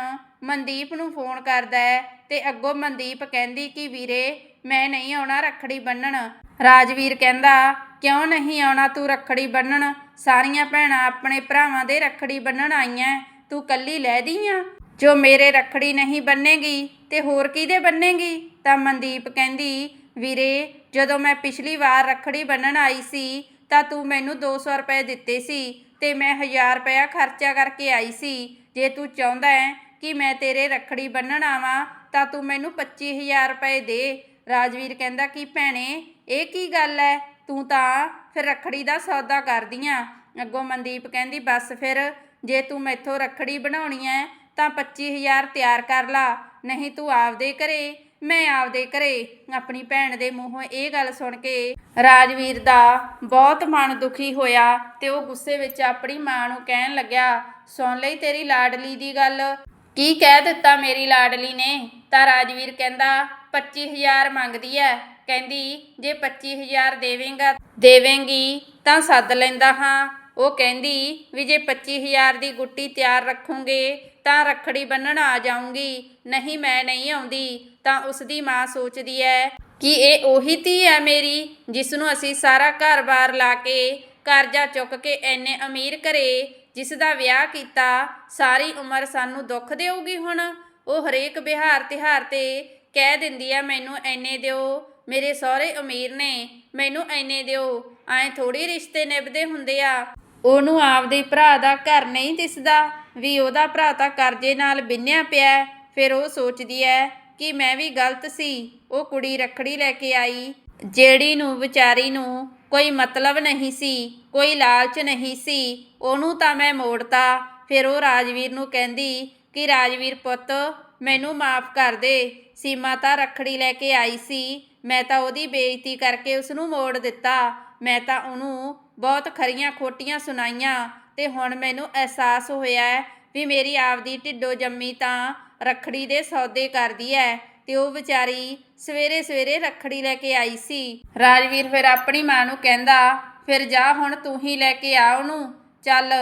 ਮਨਦੀਪ ਨੂੰ ਫੋਨ ਕਰਦਾ ਹੈ ਤੇ ਅੱਗੋਂ ਮਨਦੀਪ ਕਹਿੰਦੀ ਕਿ ਵੀਰੇ, ਮੈਂ ਨਹੀਂ ਆਉਣਾ ਰੱਖੜੀ ਬੰਨਣ। ਰਾਜਵੀਰ ਕਹਿੰਦਾ, ਕਿਉਂ ਨਹੀਂ ਆਉਣਾ ਤੂੰ ਰੱਖੜੀ ਬੰਨਣ? ਸਾਰੀਆਂ ਭੈਣਾਂ ਆਪਣੇ ਭਰਾਵਾਂ ਦੇ ਰੱਖੜੀ ਬੰਨਣ ਆਈਆਂ। ਤੂੰ ਕੱਲੀ ਲੈ ਦੀਆਂ ਜੋ ਮੇਰੇ ਰੱਖੜੀ ਨਹੀਂ ਬੰਨੇਗੀ ਤੇ ਹੋਰ ਕਿਹਦੇ ਬੰਨੇਗੀ? ਤਾਂ ਮਨਦੀਪ ਕਹਿੰਦੀ, ਵੀਰੇ, ਜਦੋਂ ਮੈਂ ਪਿਛਲੀ ਵਾਰ ਰੱਖੜੀ ਬੰਨਣ ਆਈ ਸੀ ਤਾਂ ਤੂੰ ਮੈਨੂੰ 200 ਰੁਪਏ ਦਿੱਤੇ ਸੀ ਤੇ ਮੈਂ 1000 ਰੁਪਇਆ ਖਰਚਾ ਕਰਕੇ ਆਈ ਸੀ। ਜੇ ਤੂੰ ਚਾਹੁੰਦਾ ਹੈ ਕਿ ਮੈਂ ਤੇਰੇ ਰੱਖੜੀ ਬੰਨਣ ਆਵਾਂ, ਤਾਂ ਤੂੰ ਮੈਨੂੰ 25000 ਰੁਪਏ ਦੇ। ਰਾਜਵੀਰ ਕਹਿੰਦਾ, ਕਿ ਭੈਣੇ, ਇਹ ਕੀ ਗੱਲ ਹੈ ਤੂੰ ਤਾਂ ਫਿਰ ਰੱਖੜੀ ਦਾ ਸੌਦਾ ਕਰਦੀਆਂ ਅੱਗੋਂ ਮਨਦੀਪ ਕਹਿੰਦੀ, ਬਸ ਫਿਰ, ਜੇ ਤੂੰ ਮੈਥੋਂ ਰੱਖੜੀ ਬਣਾਉਣੀ ਹੈ ਤਾਂ 25000 ਤਿਆਰ ਕਰ ਲਾ। ਨਹੀਂ ਤੂੰ ਆਪਦੇ ਘਰੇ ਮੈਂ ਆਪਦੇ ਘਰੇ ਆਪਣੀ ਭੈਣ ਦੇ ਮੂੰਹੋਂ ਇਹ ਗੱਲ ਸੁਣ ਕੇ ਰਾਜਵੀਰ ਦਾ ਬਹੁਤ ਮਨ ਦੁਖੀ ਹੋਇਆ ਤੇ ਉਹ ਗੁੱਸੇ ਵਿੱਚ ਆਪਣੀ ਮਾਂ ਨੂੰ ਕਹਿਣ ਲੱਗਿਆ, ਸੁਣ ਲਈ ਤੇਰੀ ਲਾਡਲੀ ਦੀ ਗੱਲ। ਕੀ ਕਹਿ ਦਿੱਤਾ ਮੇਰੀ ਲਾਡਲੀ ਨੇ? ਤਾਂ ਰਾਜਵੀਰ ਕਹਿੰਦਾ 25000 ਮੰਗਦੀ ਐ। ਕਹਿੰਦੀ, ਜੇ 25000 ਦੇਵੇਂਗਾ, ਦੇਵੇਂਗੀ ਤਾਂ ਸੱਦ ਲੈਂਦਾ ਹਾਂ। ਉਹ ਕਹਿੰਦੀ, ਵੀ ਜੇ 25000 ਦੀ ਗੁੱਟੀ ਤਿਆਰ ਰੱਖੋਗੇ ਤਾਂ ਰੱਖੜੀ ਬੰਨਣ ਆ ਜਾਊਂਗੀ, ਨਹੀਂ ਮੈਂ ਨਹੀਂ ਆਉਂਦੀ। ਤਾਂ ਉਸ ਦੀ ਮਾਂ ਸੋਚਦੀ ਹੈ ਕਿ ਇਹ ਉਹੀ ਧੀ ਹੈ ਮੇਰੀ ਜਿਸ ਨੂੰ ਅਸੀਂ ਸਾਰਾ ਘਰ-ਬਾਰ ਲਾ ਕੇ ਕਰਜ਼ਾ ਚੁੱਕ ਕੇ ਐਨੇ ਅਮੀਰ ਘਰੇ ਜਿਸ ਦਾ ਵਿਆਹ ਕੀਤਾ, ਸਾਰੀ ਉਮਰ ਸਾਨੂੰ ਦੁੱਖ ਦੇਊਗੀ ਹੁਣ? ਉਹ ਹਰੇਕ ਬਿਹਾਰ ਤਿਹਾਰ ਤੇ ਕਹਿ ਦਿੰਦੀ ਆ ਮੈਨੂੰ ਐਨੇ ਦਿਓ, ਮੇਰੇ ਸਹੁਰੇ ਅਮੀਰ ਨੇ, ਮੈਨੂੰ ਐਨੇ ਦਿਓ। ਐਂ ਥੋੜੀ ਰਿਸ਼ਤੇ ਨਿਭਦੇ ਹੁੰਦੇ ਆ। ਉਹਨੂੰ ਆਪਦੇ ਭਰਾ ਦਾ ਘਰ ਨਹੀਂ ਦਿਸਦਾ, ਵੀ ਉਹਦਾ ਭਰਾ ਤਾਂ ਕਰਜ਼ੇ ਨਾਲ ਬਿੰਨਿਆ ਪਿਆ ਫਿਰ ਉਹ ਸੋਚਦੀ ਹੈ ਕਿ ਮੈਂ ਵੀ ਗਲਤ ਸੀ? ਉਹ ਕੁੜੀ ਰੱਖੜੀ ਲੈ ਕੇ ਆਈ। ਜਿਹੜੀ ਨੂੰ, ਵਿਚਾਰੀ ਨੂੰ ਕੋਈ ਮਤਲਬ ਨਹੀਂ ਸੀ, ਕੋਈ ਲਾਲਚ ਨਹੀਂ ਸੀ, ਉਹਨੂੰ ਤਾਂ ਮੈਂ ਮੋੜਤਾ। ਫਿਰ ਉਹ ਰਾਜਵੀਰ ਨੂੰ ਕਹਿੰਦੀ ਕਿ ਰਾਜਵੀਰ ਪੁੱਤ, ਮੈਨੂੰ ਮਾਫ ਕਰ ਦੇ। ਸੀਮਾ ਤਾਂ ਰੱਖੜੀ ਲੈ ਕੇ ਆਈ ਸੀ। ਮੈਂ ਤਾਂ ਉਹਦੀ ਬੇਇੱਜ਼ਤੀ ਕਰਕੇ ਉਸ ਨੂੰ ਮੋੜ ਦਿੱਤਾ। ਮੈਂ ਤਾਂ ਉਹਨੂੰ ਬਹੁਤ ਖਰੀਆਂ ਖੋਟੀਆਂ ਸੁਣਾਈਆਂ ਤੇ ਹੁਣ ਮੈਨੂੰ ਅਹਿਸਾਸ ਹੋਇਆ ਵੀ ਮੇਰੀ ਆਪਦੀ ਢਿੱਡੋ ਜੰਮੀ ਤਾਂ ਰੱਖੜੀ ਦੇ ਸੌਦੇ ਕਰਦੀ ਹੈ ਤੇ ਉਹ ਵਿਚਾਰੀ ਸਵੇਰੇ ਸਵੇਰੇ ਰੱਖੜੀ ਲੈ ਕੇ ਆਈ ਸੀ। ਰਾਜਵੀਰ ਫਿਰ ਆਪਣੀ ਮਾਂ ਨੂੰ ਕਹਿੰਦਾ, ਫਿਰ ਜਾ ਹੁਣ ਤੂੰ ਹੀ ਲੈ ਕੇ ਆ ਉਹਨੂੰ। ਚੱਲ,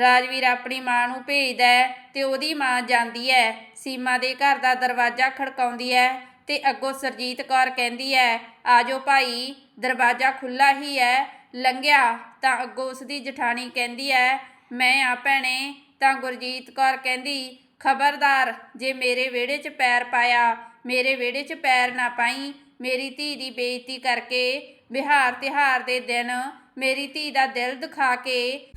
ਰਾਜਵੀਰ ਆਪਣੀ ਮਾਂ ਨੂੰ ਭੇਜਦਾ ਹੈ ਤੇ ਉਹਦੀ ਮਾਂ ਜਾਂਦੀ ਹੈ ਸੀਮਾ ਦੇ ਘਰ ਦਾ ਦਰਵਾਜ਼ਾ ਖੜਕਾਉਂਦੀ ਹੈ ਤੇ ਅੱਗੋਂ ਸਰਜੀਤ ਕੌਰ ਕਹਿੰਦੀ ਹੈ ਆਜੋ ਭਾਈ, ਦਰਵਾਜ਼ਾ ਖੁੱਲਾ ਹੀ ਹੈ ਲੰਘਿਆ। ਤਾਂ ਅੱਗੋਂ ਉਸ ਦੀ ਜਠਾਣੀ ਕਹਿੰਦੀ ਹੈ ਮੈਂ ਆ ਭੈਣੇ। ਤਾਂ ਗੁਰਜੀਤ ਕੌਰ ਕਹਿੰਦੀ ਖਬਰਦਾਰ, ਜੇ ਮੇਰੇ ਵਿਹੜੇ 'ਚ ਪੈਰ ਪਾਇਆ, ਮੇਰੇ ਵਿਹੜੇ 'ਚ ਪੈਰ ਨਾ ਪਾਈ, ਮੇਰੀ ਧੀ ਦੀ ਬੇਇੱਜ਼ਤੀ ਕਰਕੇ ਵਿਹਾਰ ਤਿਹਾਰ ਦੇ ਦਿਨ ਮੇਰੀ ਧੀ ਦਾ ਦਿਲ ਦਿਖਾ ਕੇ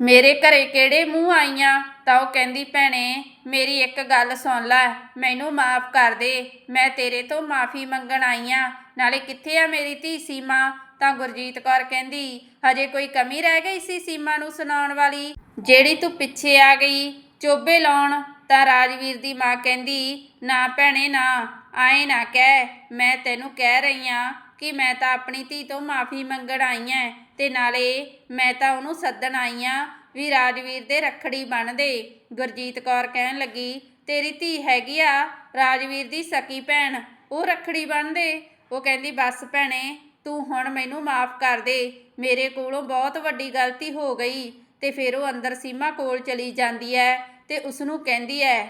ਮੇਰੇ ਘਰੇ ਕਿਹੜੇ ਮੂੰਹ ਆਈਆਂ, ਤਾਂ ਉਹ ਕਹਿੰਦੀ, ਭੈਣੇ, ਮੇਰੀ ਇੱਕ ਗੱਲ ਸੁਣ ਲੈ, ਮੈਨੂੰ ਮਾਫ ਕਰ ਦੇ, ਮੈਂ ਤੇਰੇ ਤੋਂ ਮਾਫੀ ਮੰਗਣ ਆਈਆਂ ਨਾਲੇ ਕਿੱਥੇ ਆ ਮੇਰੀ ਧੀ ਸੀਮਾ? ਤਾਂ ਗੁਰਜੀਤ ਕੌਰ ਕਹਿੰਦੀ, ਹਜੇ ਕੋਈ ਕਮੀ ਰਹਿ ਗਈ ਸੀ ਸੀਮਾ ਨੂੰ ਸੁਣਾਉਣ ਵਾਲੀ, ਜਿਹੜੀ ਤੂੰ ਪਿੱਛੇ ਆ ਗਈ, ਚੋਬੇ ਲਾਉਣ ਤਾਂ ਰਾਜਵੀਰ ਦੀ ਮਾਂ ਕਹਿੰਦੀ, ਨਾ ਭੈਣੇ, ਨਾ, ਆਏ ਨਾ ਕਹਿ। ਮੈਂ ਤੈਨੂੰ ਕਹਿ ਰਹੀ ਆ ਕਿ ਮੈਂ ਤਾਂ ਆਪਣੀ ਧੀ ਤੋਂ ਮਾਫੀ ਮੰਗਣ ਆਈ ਐ ਤੇ ਨਾਲੇ ਮੈਂ ਤਾਂ ਉਹਨੂੰ ਸੱਦਣ ਆਈ ਆ ਵੀ ਰਾਜਵੀਰ ਦੇ ਰੱਖੜੀ ਬਣ ਦੇ। ਗੁਰਜੀਤ ਕੌਰ ਕਹਿਣ ਲੱਗੀ, ਤੇਰੀ ਧੀ ਹੈਗੀ ਆ, ਰਾਜਵੀਰ ਦੀ ਸਕੀ ਭੈਣ, ਉਹ ਰੱਖੜੀ ਬਣ ਦੇ। ਉਹ ਕਹਿੰਦੀ, ਬਸ ਭੈਣੇ, ਤੂੰ ਹੁਣ ਮੈਨੂੰ ਮਾਫ ਕਰ ਦੇ। ਮੇਰੇ ਕੋਲੋਂ ਬਹੁਤ ਵੱਡੀ ਗਲਤੀ ਹੋ ਗਈ ਤੇ ਫਿਰ ਉਹ ਅੰਦਰ ਸੀਮਾ ਕੋਲ ਚਲੀ ਜਾਂਦੀ ਹੈ ਤੇ ਉਸ ਨੂੰ ਕਹਿੰਦੀ ਹੈ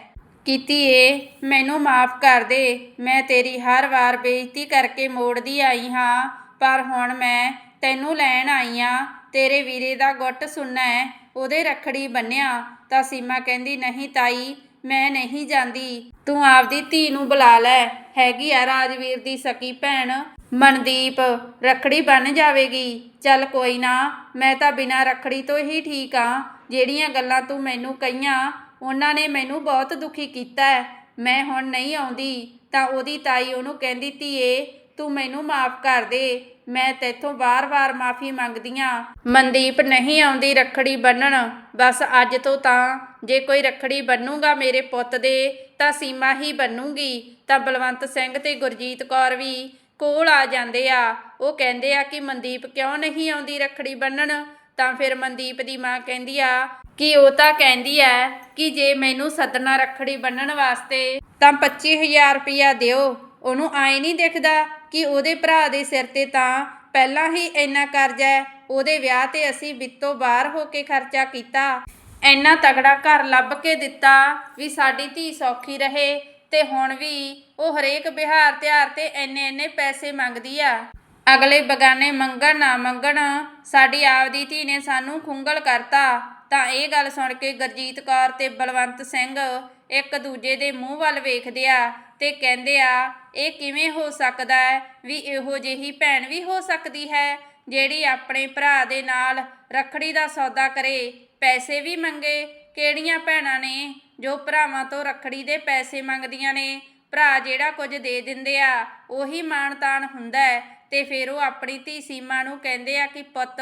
ਕੀਤੀ ਏ, ਮੈਨੂੰ ਮਾਫ ਕਰ ਦੇ, ਮੈਂ ਤੇਰੀ ਹਰ ਵਾਰ ਬੇਇੱਜ਼ਤੀ ਕਰਕੇ ਮੋੜਦੀ ਆਈ ਹਾਂ, ਪਰ ਹੁਣ ਮੈਂ ਤੈਨੂੰ ਲੈਣ ਆਈ ਆ, ਤੇਰੇ ਵੀਰੇ ਦਾ ਗੁੱਟ ਸੁਣਨਾ ਹੈ ਉਹਦੇ ਰੱਖੜੀ ਬੰਨਿਆ, ਤਾਂ ਸੀਮਾ ਕਹਿੰਦੀ, ਨਹੀਂ ਤਾਈ, ਮੈਂ ਨਹੀਂ ਜਾਂਦੀ, ਤੂੰ ਆਪਦੀ ਧੀ ਨੂੰ ਬੁਲਾ ਲੈ, ਹੈਗੀ ਆ ਰਾਜਵੀਰ ਦੀ ਸਕੀ ਭੈਣ, ਮਨਦੀਪ, ਰੱਖੜੀ ਬਣ ਜਾਵੇਗੀ, ਚੱਲ ਕੋਈ ਨਾ, ਮੈਂ ਤਾਂ ਬਿਨਾਂ ਰੱਖੜੀ ਤੋਂ ਹੀ ਠੀਕ ਆ, ਜਿਹੜੀਆਂ ਗੱਲਾਂ ਤੂੰ ਮੈਨੂੰ ਕਹੀਆਂ ਉਹਨਾਂ ਨੇ ਮੈਨੂੰ ਬਹੁਤ ਦੁਖੀ ਕੀਤਾ ਹੈ। ਮੈਂ ਹੁਣ ਨਹੀਂ ਆਉਂਦੀ, ਤਾਂ ਉਹਦੀ ਤਾਈ ਉਹਨੂੰ ਕਹਿੰਦੀ, ਧੀਏ, ਤੂੰ ਮੈਨੂੰ ਮਾਫ ਕਰ ਦੇ। ਮੈਂ ਤੇਥੋਂ ਵਾਰ-ਵਾਰ ਮਾਫੀ ਮੰਗਦੀ ਮੰਗਦੀਆਂ। ਮਨਦੀਪ ਨਹੀਂ ਆਉਂਦੀ ਰੱਖੜੀ ਬੰਨਣ। ਬਸ ਅੱਜ ਤੋਂ ਤਾਂ ਜੇ ਕੋਈ ਰੱਖੜੀ ਬੰਨੂਗਾ ਮੇਰੇ ਪੁੱਤ ਦੇ, ਤਾਂ ਸੀਮਾ ਹੀ ਬੰਨੂਗੀ। ਤਾਂ ਬਲਵੰਤ ਸਿੰਘ ਤੇ ਗੁਰਜੀਤ ਕੌਰ ਵੀ ਕੋਲ ਆ ਜਾਂਦੇ ਆ। ਉਹ ਕਹਿੰਦੇ ਆ ਕਿ ਮਨਦੀਪ ਕਿਉਂ ਨਹੀਂ ਆਉਂਦੀ ਰੱਖੜੀ ਬੰਨਣ? ਤਾਂ ਫਿਰ ਮਨਦੀਪ ਦੀ ਮਾਂ ਕਹਿੰਦੀ ਆ ਕਿ ਉਹ ਤਾਂ ਕਹਿੰਦੀ ਐ ਕਿ ਜੇ ਮੈਨੂੰ ਸੱਦਣਾ ਰੱਖੜੀ ਬੰਨਣ ਵਾਸਤੇ, ਤਾਂ 25000 ਰੁਪਇਆ ਦਿਓ। ਉਹਨੂੰ ਆਏ ਨਹੀਂ ਦਿਖਦਾ ਕਿ ਉਹਦੇ ਭਰਾ ਦੇ ਸਿਰ ਤੇ ਤਾਂ ਪਹਿਲਾਂ ਹੀ ਇੰਨਾ ਕਰਜ਼ਾ ਹੈ ਉਹਦੇ ਵਿਆਹ ਤੇ ਅਸੀਂ ਵਿੱਤੋਂ ਬਾਹਰ ਹੋ ਕੇ ਖਰਚਾ ਕੀਤਾ। ਇੰਨਾ ਤਗੜਾ ਘਰ ਲੱਭ ਕੇ ਦਿੱਤਾ ਵੀ ਸਾਡੀ ਧੀ ਸੌਖੀ ਰਹੇ ਤੇ ਹੁਣ ਵੀ ਉਹ ਹਰੇਕ ਬਿਹਾਰ ਤਿਉਹਾਰ ਤੇ ਇੰਨੇ ਇੰਨੇ ਪੈਸੇ ਮੰਗਦੀ ਆ। ਅਗਲੇ ਬਗਾਨੇ ਮੰਗਣ ਨਾ ਮੰਗਣ, ਸਾਡੀ ਆਪਦੀ ਧੀ ਨੇ ਸਾਨੂੰ ਖੁੰਗਲ ਕਰਤਾ। ਤਾਂ ਇਹ ਗੱਲ ਸੁਣ ਕੇ ਗੁਰਜੀਤ ਕੌਰ ਤੇ ਬਲਵੰਤ ਸਿੰਘ ਇੱਕ ਦੂਜੇ ਦੇ ਮੂੰਹ ਵੱਲ ਵੇਖਦੇ ਆ ਤੇ ਕਹਿੰਦੇ ਆ, ਇਹ ਕਿਵੇਂ ਹੋ ਸਕਦਾ ਹੈ ਵੀ ਇਹੋ ਜਿਹੀ ਭੈਣ ਵੀ ਹੋ ਸਕਦੀ ਹੈ ਜਿਹੜੀ ਆਪਣੇ ਭਰਾ ਦੇ ਨਾਲ ਰੱਖੜੀ ਦਾ ਸੌਦਾ ਕਰੇ, ਪੈਸੇ ਵੀ ਮੰਗੇ? ਕਿਹੜੀਆਂ ਭੈਣਾਂ ਨੇ ਜੋ ਭਰਾਵਾਂ ਤੋਂ ਰੱਖੜੀ ਦੇ ਪੈਸੇ ਮੰਗਦੀਆਂ ਨੇ? ਭਰਾ ਜਿਹੜਾ ਕੁਝ ਦੇ ਦਿੰਦੇ ਆ, ਉਹੀ ਮਾਣ ਤਾਣ ਹੁੰਦਾ ਹੈ। ਤੇ ਫਿਰ ਉਹ ਆਪਣੀ ਧੀ ਸੀਮਾ ਨੂੰ ਕਹਿੰਦੇ ਆ ਕਿ ਪੁੱਤ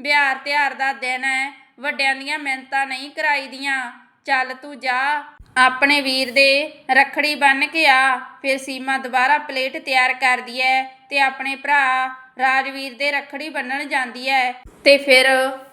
ਵਿਹਾਰ ਤਿਉਹਾਰ ਦਾ ਦਿਨ ਹੈ ਵੱਡਿਆਂ ਦੀਆਂ ਮਿਹਨਤਾਂ ਨਹੀਂ ਕਰਾਈ ਦੀਆਂ। ਚੱਲ ਤੂੰ ਜਾ। ਆਪਣੇ ਵੀਰ ਦੇ ਰੱਖੜੀ ਬੰਨ ਕੇ ਆ। ਫਿਰ ਸੀਮਾ ਦੁਬਾਰਾ ਪਲੇਟ ਤਿਆਰ ਕਰਦੀ ਹੈ ਤੇ ਆਪਣੇ ਭਰਾ ਰਾਜਵੀਰ ਦੇ ਰੱਖੜੀ ਬੰਨਣ ਜਾਂਦੀ ਹੈ ਤੇ ਫਿਰ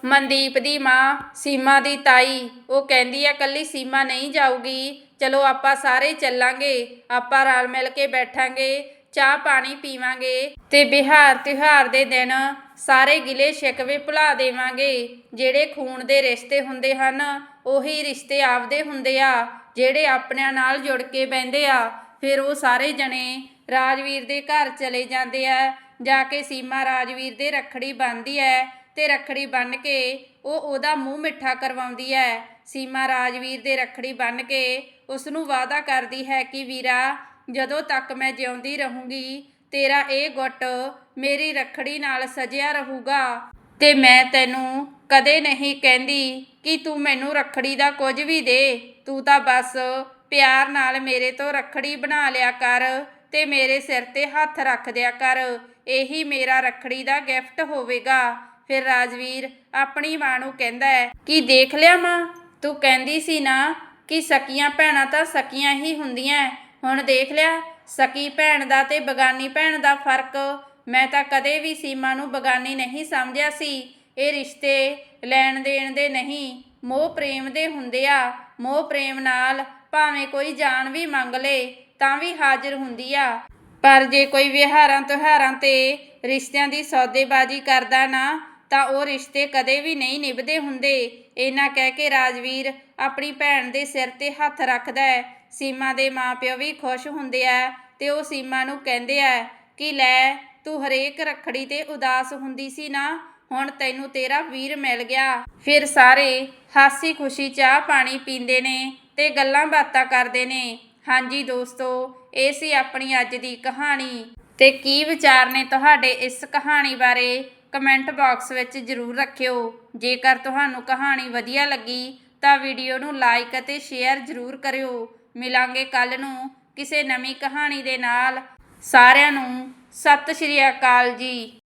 ਮਨਦੀਪ ਦੀ ਮਾਂ ਸੀਮਾ ਦੀ ਤਾਈ, ਉਹ ਕਹਿੰਦੀ ਹੈ ਕੱਲੀ ਸੀਮਾ ਨਹੀਂ ਜਾਊਗੀ। ਚਲੋ ਆਪਾਂ ਸਾਰੇ ਚੱਲਾਂਗੇ। ਆਪਾਂ ਰਲ ਮਿਲ ਕੇ ਬੈਠਾਂਗੇ। ਚਾਹ ਪਾਣੀ ਪੀਵਾਂਗੇ ਤੇ ਬਿਹਾਰ ਤਿਉਹਾਰ ਦੇ ਦਿਨ ਸਾਰੇ ਗਿਲੇ ਸ਼ਿਕਵੇ ਭੁਲਾ ਦੇਵਾਂਗੇ। ਜਿਹੜੇ ਖੂਨ ਦੇ ਰਿਸ਼ਤੇ ਹੁੰਦੇ ਹਨ, ਉਹੀ ਰਿਸ਼ਤੇ ਆਪਦੇ ਹੁੰਦੇ ਆ। ਜਿਹੜੇ ਆਪਣਿਆਂ ਨਾਲ ਜੁੜ ਕੇ ਬਹਿੰਦੇ ਆ, ਫਿਰ ਉਹ ਸਾਰੇ ਜਣੇ ਰਾਜਵੀਰ ਦੇ ਘਰ ਚਲੇ ਜਾਂਦੇ ਆ। ਜਾ ਕੇ ਸੀਮਾ ਰਾਜਵੀਰ ਦੇ ਰੱਖੜੀ ਬੰਨਦੀ ਹੈ ਤੇ ਰੱਖੜੀ ਬੰਨ ਕੇ ਉਹ ਉਹਦਾ ਮੂੰਹ ਮਿੱਠਾ ਕਰਵਾਉਂਦੀ ਹੈ ਸੀਮਾ ਰਾਜਵੀਰ ਦੇ ਰੱਖੜੀ ਬੰਨ ਕੇ ਉਸ ਨੂੰ ਵਾਅਦਾ ਕਰਦੀ ਹੈ ਕਿ ਵੀਰਾ ਜਦੋਂ ਤੱਕ ਮੈਂ ਜਿਉਂਦੀ ਰਹੂੰਗੀ, ਤੇਰਾ ਇਹ ਗੁੱਟ ਮੇਰੀ ਰੱਖੜੀ ਨਾਲ ਸਜਿਆ ਰਹੂਗਾ। ਤੇ ਮੈਂ ਤੈਨੂੰ ਕਦੇ ਨਹੀਂ ਕਹਿੰਦੀ ਕਿ ਤੂੰ ਮੈਨੂੰ ਰੱਖੜੀ ਦਾ ਕੁਝ ਵੀ ਦੇ। ਤੂੰ ਤਾਂ ਬਸ ਪਿਆਰ ਨਾਲ ਮੇਰੇ ਤੋਂ ਰੱਖੜੀ ਬਣਾ ਲਿਆ ਕਰ ਤੇ ਮੇਰੇ ਸਿਰ ਤੇ ਹੱਥ ਰੱਖ ਦਿਆ ਕਰ। ਇਹੀ ਮੇਰਾ ਰੱਖੜੀ ਦਾ ਗਿਫਟ ਹੋਵੇਗਾ। ਫਿਰ ਰਾਜਵੀਰ ਆਪਣੀ ਮਾਂ ਨੂੰ ਕਹਿੰਦਾ ਹੈ ਕਿ ਦੇਖ ਲਿਆ ਮਾਂ, ਤੂੰ ਕਹਿੰਦੀ ਸੀ ਨਾ ਕਿ ਸਕੀਆਂ ਭੈਣਾਂ ਤਾਂ ਸਕੀਆਂ ਹੀ ਹੁੰਦੀਆਂ। ਹੁਣ ਦੇਖ ਲਿਆ, ਸਕੀ ਭੈਣ ਦਾ ਤੇ ਬਗਾਨੀ ਭੈਣ ਦਾ ਫ਼ਰਕ। ਮੈਂ ਤਾਂ ਕਦੇ ਵੀ ਸੀਮਾ ਨੂੰ ਬਗਾਨੀ ਨਹੀਂ ਸਮਝਿਆ ਸੀ। ਇਹ ਰਿਸ਼ਤੇ ਲੈਣ ਦੇਣ ਦੇ ਨਹੀਂ, ਮੋਹ ਪ੍ਰੇਮ ਦੇ ਹੁੰਦੇ ਆ। ਮੋਹ ਪ੍ਰੇਮ ਨਾਲ ਭਾਵੇਂ ਕੋਈ ਜਾਨ ਵੀ ਮੰਗ ਲੇ, ਤਾਂ ਵੀ ਹਾਜ਼ਰ ਹੁੰਦੀ ਆ। ਪਰ ਜੇ ਕੋਈ ਵਿਹਾਰਾਂ ਤਿਉਹਾਰਾਂ ਤੇ ਰਿਸ਼ਤਿਆਂ ਦੀ ਸੌਦੇਬਾਜ਼ੀ ਕਰਦਾ ਨਾ, ਤਾਂ ਉਹ ਰਿਸ਼ਤੇ ਕਦੇ ਵੀ ਨਹੀਂ ਨਿਭਦੇ ਹੁੰਦੇ। ਇਹਨਾਂ ਕਹਿ ਕੇ ਰਾਜਵੀਰ ਆਪਣੀ ਭੈਣ ਦੇ ਸਿਰ ਤੇ ਹੱਥ ਰੱਖਦਾ ਹੈ। ਸੀਮਾ ਦੇ ਮਾਪਿਓ ਵੀ ਖੁਸ਼ ਹੁੰਦੇ ਆ ਤੇ ਉਹ ਸੀਮਾ ਨੂੰ ਕਹਿੰਦੇ ਆ ਕਿ ਲੈ, ਤੂੰ ਹਰੇਕ ਰੱਖੜੀ ਤੇ ਉਦਾਸ ਹੁੰਦੀ ਸੀ ਨਾ, ਹੁਣ ਤੈਨੂੰ ਤੇਰਾ ਵੀਰ ਮਿਲ ਗਿਆ। ਫਿਰ ਸਾਰੇ ਹਾਸੀ ਖੁਸ਼ੀ ਚਾਹ ਪਾਣੀ ਪੀਂਦੇ ਨੇ ਤੇ ਗੱਲਾਂ ਬਾਤਾਂ ਕਰਦੇ ਨੇ। ਹਾਂਜੀ ਦੋਸਤੋ, ਇਹ ਸੀ ਆਪਣੀ ਅੱਜ ਦੀ ਕਹਾਣੀ। ਤੇ ਕੀ ਵਿਚਾਰ ਨੇ ਤੁਹਾਡੇ ਇਸ ਕਹਾਣੀ ਬਾਰੇ? ਕਮੈਂਟ ਬਾਕਸ ਵਿੱਚ ਜ਼ਰੂਰ ਰੱਖਿਓ। ਜੇਕਰ ਤੁਹਾਨੂੰ ਕਹਾਣੀ ਵਧੀਆ ਲੱਗੀ, ਤਾਂ ਵੀਡੀਓ ਨੂੰ ਲਾਈਕ ਅਤੇ ਸ਼ੇਅਰ ਜ਼ਰੂਰ ਕਰਿਓ। ਮਿਲਾਂਗੇ ਕੱਲ ਨੂੰ ਕਿਸੇ ਨਵੀਂ ਕਹਾਣੀ ਦੇ ਨਾਲ। ਸਾਰਿਆਂ ਨੂੰ ਸਤਿ ਸ਼੍ਰੀ ਅਕਾਲ ਜੀ।